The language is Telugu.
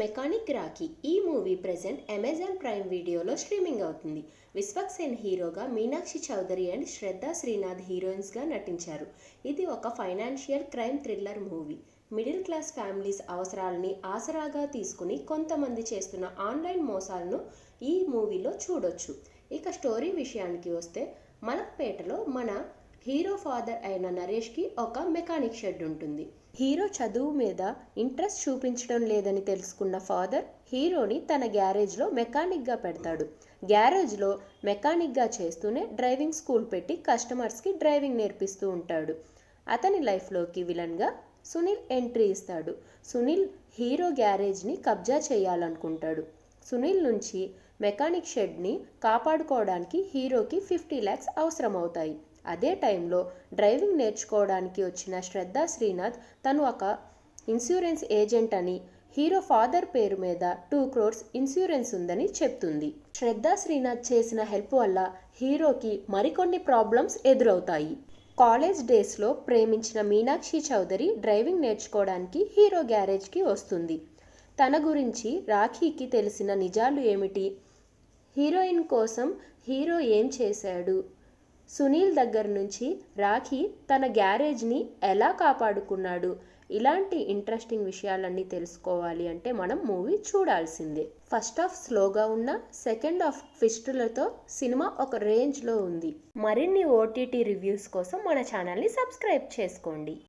మెకానిక్ రాఖీ ఈ మూవీ ప్రజెంట్ అమెజాన్ ప్రైమ్ వీడియోలో స్ట్రీమింగ్ అవుతుంది. విశ్వక్ సేన్ హీరోగా మీనాక్షి చౌదరి అండ్ శ్రద్ధా శ్రీనాథ్ హీరోయిన్స్గా నటించారు. ఇది ఒక financial crime thriller movie. Middle class families అవసరాలని ఆసరాగా తీసుకుని కొంతమంది చేస్తున్న ఆన్లైన్ మోసాలను ఈ మూవీలో చూడొచ్చు. ఇక స్టోరీ విషయానికి వస్తే మలక్పేటలో మన హీరో ఫాదర్ అయిన నరేష్కి ఒక మెకానిక్ షెడ్ ఉంటుంది. హీరో చదువు మీద ఇంట్రెస్ట్ చూపించడం లేదని తెలుసుకున్న ఫాదర్ హీరోని తన గ్యారేజ్లో మెకానిక్గా పెడతాడు. గ్యారేజ్లో మెకానిక్గా చేస్తూనే డ్రైవింగ్ స్కూల్ పెట్టి కస్టమర్స్కి డ్రైవింగ్ నేర్పిస్తూ ఉంటాడు. అతని లైఫ్లోకి విలన్గా సునీల్ ఎంట్రీ ఇస్తాడు. సునీల్ హీరో గ్యారేజ్ని కబ్జా చేయాలనుకుంటాడు. సునీల్ నుంచి మెకానిక్ షెడ్ని కాపాడుకోవడానికి హీరోకి ఫిఫ్టీ ల్యాక్స్ అవసరం అవుతాయి అదే టైంలో డ్రైవింగ్ నేర్చుకోవడానికి వచ్చిన శ్రద్ధ శ్రీనాథ్ తను ఒక ఇన్సూరెన్స్ ఏజెంట్ అని హీరో ఫాదర్ పేరు మీద టూ క్రోర్స్ ఇన్సూరెన్స్ ఉందని చెప్తుంది. శ్రద్ధ శ్రీనాథ్ చేసిన హెల్ప్ వల్ల హీరోకి మరికొన్ని ప్రాబ్లమ్స్ ఎదురవుతాయి. కాలేజ్ డేస్లో ప్రేమించిన మీనాక్షి చౌదరి డ్రైవింగ్ నేర్చుకోవడానికి హీరో గ్యారేజ్కి వస్తుంది. తన గురించి రాఖీకి తెలిసిన నిజాలు ఏమిటి? హీరోయిన్ కోసం హీరో ఏం చేశాడు? సునీల్ దగ్గర నుంచి రాఖీ తన గ్యారేజ్ని ఎలా కాపాడుకున్నాడు? ఇలాంటి ఇంట్రెస్టింగ్ విషయాలన్నీ తెలుసుకోవాలి అంటే మనం మూవీ చూడాల్సిందే. ఫస్ట్ హాఫ్ స్లోగా ఉన్న సెకండ్ హాఫ్ ట్విస్టులతో సినిమా ఒక రేంజ్లో ఉంది. మరిన్ని ఓటీటీ రివ్యూస్ కోసం మన ఛానల్ని సబ్స్క్రైబ్ చేసుకోండి.